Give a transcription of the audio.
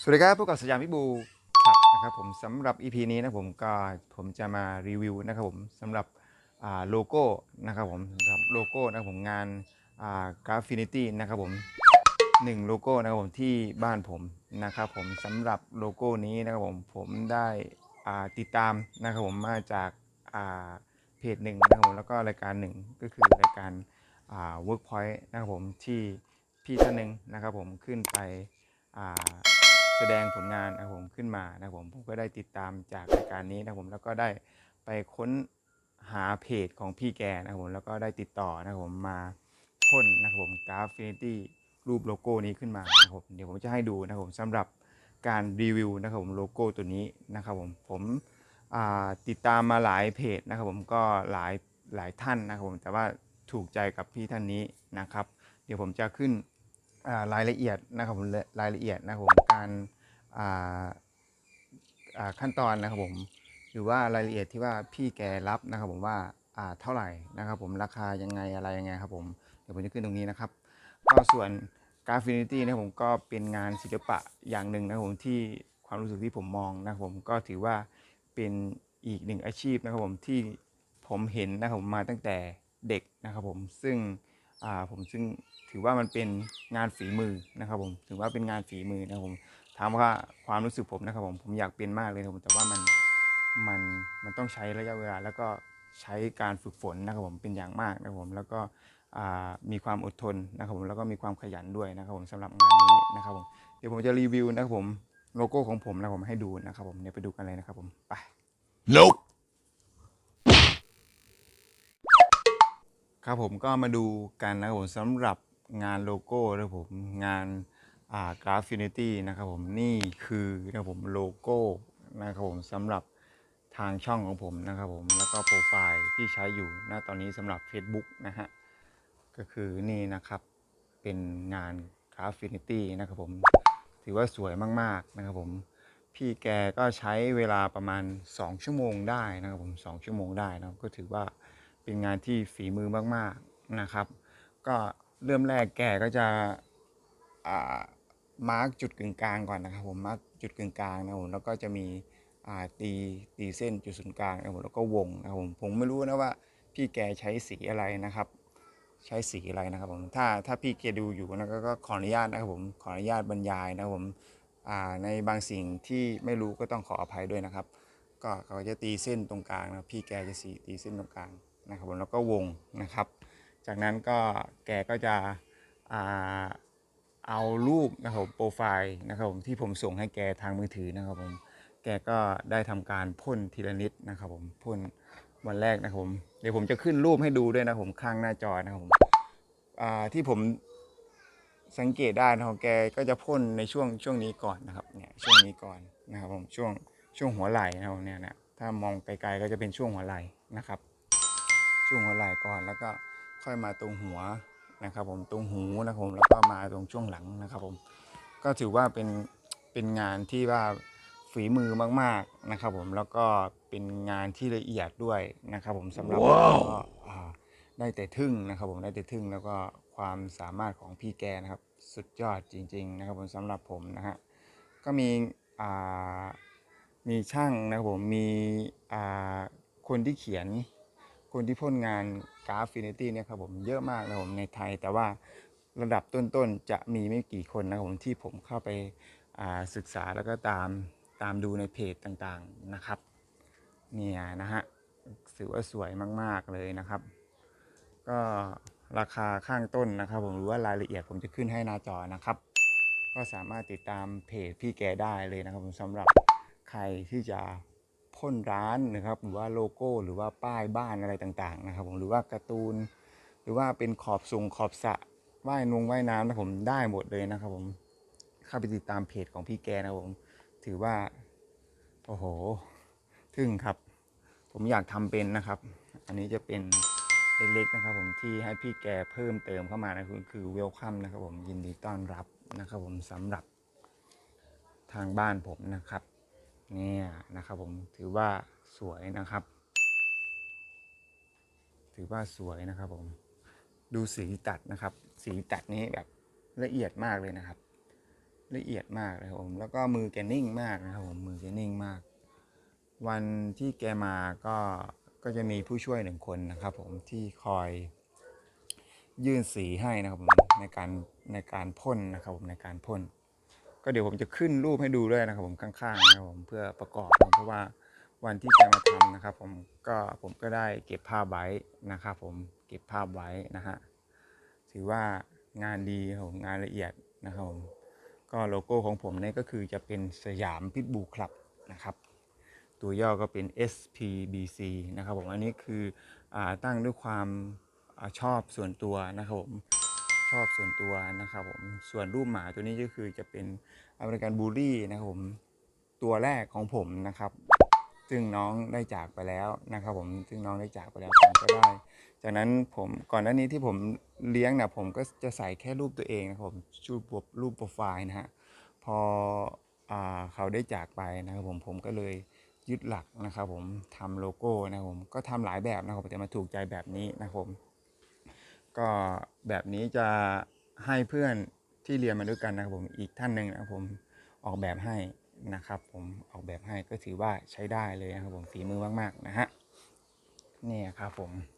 สวัสดีครับพบกับสยามพิบูครับนะครับผมสำหรับ EP นี้นะผมก็ผมจะมารีวิวนะครับผมสำหรับโลโก้นะครับผมสำหรับโลโก้นะครับผมงานกราฟินิตี้นะครับผมหนึ่งโลโก้นะครับผมที่บ้านผมนะครับผมสำหรับโลโก้นี้นะครับผมผมได้ติดตามนะครับผมมาจากาเพจหนึ่งนะครับผมแล้วก็รายการหนึ่งก็คือรายการอ่า Workpoint นะครับผมที่พี่ท่านหนึ่งนะครับผมขึ้นไป แสดงผลงานนะผมขึ้นมานะผมผมก็ได้ติดตามจากรายการนี้นะผมแล้วก็ได้ไปค้นหาเพจของพี่แกนะผมแล้วก็ได้ติดต่อนะผมมาพ่นนะครับผมกราฟิตี้รูปโลโก้นี้ขึ้นมานะครับผมเดี๋ยวผมจะให้ดูนะครับผมสำหรับการรีวิวนะครับผมโลโก้ตัวนี้นะครับผมผมติดตามมาหลายเพจนะครับผมก็หลายหลายท่านนะครับผมแต่ว่าถูกใจกับพี่ท่านนี้นะครับ เดี๋ยวผมจะขึ้น รายละเอียดนะครับผมรายละเอียดนะครับผมการขั้นตอนนะครับผมหรือว่ารายละเอียดที่ว่าพี่แกรับนะครับผมว่าเท่าไหร่นะครับผมราคายังไงอะไรยังไงครับผมเดี๋ยวผมจะขึ้นตรงนี้นะครับก็ส่วนกราฟิตี้นะผมก็เป็นงานศิลปะอย่างหนึ่งนะครับผมที่ความรู้สึกที่ผมมองนะครับผมก็ถือว่าเป็นอีกหนึ่งอาชีพนะครับผมที่ผมเห็นนะครับผมมาตั้งแต่เด็กนะครับผมซึ่ง อ่าผมซึ่งถือว่ามันเป็นงานฝีมือนะครับผมถือว่าเป็นงานฝีมือนะครับผมถามว่าความรู้สึกผมนะครับผมผมอยากเป็นมากเลยนะครับผมแต่ว่ามันมันมันต้องใช้ระยะเวลา แล้วก็ใช้การฝึกฝนนะครับผมเป็นอย่างมากนะครับผมแล้วก็อ่ามีความอดทนนะครับผมแล้วก็มีความขยันด้วยนะครับผมสำหรับงานนี้นะครับผมเดี๋ยวผมจะรีวิวนะครับผมโลโก้ของผมนะครับผมให้ดูนะครับผมเดี๋ยวไปดูกันเลยนะครับผมไป Nope. ครับผมก็มาดูกันนะครับผมสำหรับงานโลโก้นะครับผมงานอ่ากราฟินิตี้นะครับผมนี่คือนะครับผมโลโก้นะครับผมสำหรับทางช่องของผมนะครับผมแล้วก็โปรไฟล์ที่ใช้อยู่ณตอนนี้สำหรับ Facebook นะฮะก็คือนี่นะครับเป็นงานกราฟินิตี้นะครับผมถือว่าสวยมากๆนะครับผมพี่แกก็ใช้เวลาประมาณ 2 ชั่วโมงได้นะครับผม 2 ชั่วโมงได้นะครับก็ถือว่า เป็นงานที่ฝีมือมากๆนะครับ ก็เริ่มแรกแกก็จะมาร์กจุดกึ่งกลางก่อนนะครับผมมาร์กจุดกึ่งกลางนะผมแล้วก็จะมีตีตีเส้นจุดศูนย์กลางนะผมแล้วก็วงนะผมผมไม่รู้นะว่าพี่แกใช้สีอะไรนะครับ ใช้สีอะไรนะครับผมถ้าถ้าพี่แกดูอยู่นะก็ขออนุญาตนะครับผมขออนุญาตบรรยายนะครับผมในบางสิ่งที่ไม่รู้ก็ต้องขออภัยด้วยนะครับ ก็เขาจะตีเส้นตรงกลางนะพี่แกจะสีตีเส้นตรงกลาง นะครับผมแล้วก็วงนะครับ จากนั้นก็แกก็จะเอารูปนะครับโปรไฟล์นะครับผมที่ผมส่งให้แกทางมือถือนะครับผมแกก็ได้ทำการพ่นทีละนิดนะครับผมพ่นวันแรกนะครับผมเดี๋ยวผมจะขึ้นรูปให้ดูด้วยนะครับผมข้างหน้าจอนะครับผมที่ผมสังเกตได้นะครับแกก็จะพ่นในช่วงช่วงนี้ก่อนนะครับเนี่ยช่วงนี้ก่อนนะครับผมช่วงช่วงหัวไหล่นะครับเนี่ยนะถ้ามองไกลๆก็จะเป็นช่วงหัวไหล่นะครับ ช่วงหัวไหล่ก่อน แล้วก็ค่อยมาตรงหัวนะครับ ผมตรงหูนะครับผมแล้วก็มาตรงช่วงหลังนะครับ ผมก็ถือว่าเป็นเป็นงานที่ว่าฝีมือมาก ๆนะครับ ผมแล้วก็เป็นงานที่ละเอียดด้วยนะครับ ผมสำหรับผมว้าวก็อ่าได้แต่ทึ่งนะครับ ผมได้แต่ทึ่งแล้วก็ความสามารถของพี่แกนะครับ สุดยอดจริง ๆ นะครับ ผมสำหรับผมนะฮะก็มีอ่ามีช่างนะครับผมมีอ่าคนที่เขียน คนที่พ่นงานกราฟินิตี้เนี่ยครับผมเยอะมากนะผมในไทย แต่ว่าระดับต้นๆจะมีไม่กี่คนนะครับผมที่ผมเข้าไปาศึกษาแล้วก็ตามตามดูในเพจต่างๆนะครับเนี่ยนะฮะถือว่าสวยมากๆเลยนะครับ ก็ราคาข้างต้นนะครับผมหรือว่ารายละเอียดผมจะขึ้นให้หน้าจอนะครับ ก็สามารถติดตามเพจพี่แกได้เลยนะครับผมสำหรับใครที่จะ พ่นร้านนะครับหรือว่าโลโก้หรือว่าป้ายบ้านอะไรต่างๆนะครับผมหรือว่าการ์ตูน หรือว่าเป็นขอบสูงขอบสะว่ายนงว่ายน้ำนะผมได้หมดเลยนะครับผมเข้าไปติดตามเพจของพี่แกนะครับผม ถือว่า โอ้โห ทึ่งครับ ผมอยากทำเป็นนะครับ อันนี้จะเป็นเล็กๆนะครับ ผมที่ให้พี่แกเพิ่มเติมเข้ามานะคือคือเวลคัมนะครับ ผมยินดีต้อนรับนะครับ ผมสำหรับทางบ้านผมนะครับ เนี่ยนะครับผมถือว่าสวยนะครับ ถือว่าสวยนะครับผมดูสีตัดนะครับ สีตัดนี้แบบละเอียดมากเลยนะครับ ละเอียดมากนะครับผมแล้วก็มือแกนิ่งมากนะครับผมมือแกนิ่งมาก วันที่แกมาก็ก็จะมีผู้ช่วยหนึ่งคนนะครับ ผมที่คอยยื่นสีให้นะครับผมในการในการพ่นนะครับผมในการพ่น ก็เดี๋ยวผมจะขึ้นรูปให้ดูด้วยนะครับผมข้างๆนะครับผมเพื่อประกอบเพราะว่าวันที่แกมาทำนะครับ ผมก็ผมก็ได้เก็บภาพไว้นะครับผมเก็บภาพไว้นะฮะถือว่างานดีครับผมงานละเอียดนะครับผมก็โลโก้ของผมเนี่ยก็คือจะเป็นสยามพิทบูคลับนะครับ ตัวย่อก็เป็น SPBC นะครับผมอันนี้คืออาตั้งด้วยความอาชอบส่วนตัวนะครับผม ชอบส่วนตัวนะครับผมส่วนรูปหมาตัวนี้ก็คือจะเป็นอเมริกันบูลลี่นะครับผมตัวแรกของผมนะครับ ซึ่งน้องได้จากไปแล้วนะครับ ผมซึ่งน้องได้จากไปแล้วผมก็ได้ จากนั้นผมก่อนหน้านี้ที่ผมเลี้ยงนะผมก็จะใส่แค่รูปตัวเองนะครับผมรูปรูปโปรไฟล์นะฮะพออเขาได้จากไปนะครับผมผมก็เลยยึดหลักนะครับผมทำโลโก้นะครับผมก็ทำหลายแบบนะครับแต่มาถูกใจแบบนี้นะครับผม ก็แบบนี้จะให้เพื่อนที่เรียนมาด้วยกันนะครับผมอีกท่านหนึ่งนะครับผมออกแบบให้นะครับผมออกแบบให้ก็ถือว่าใช้ได้เลยนะครับผมฝีมือมากๆนะฮะนี่ครับผม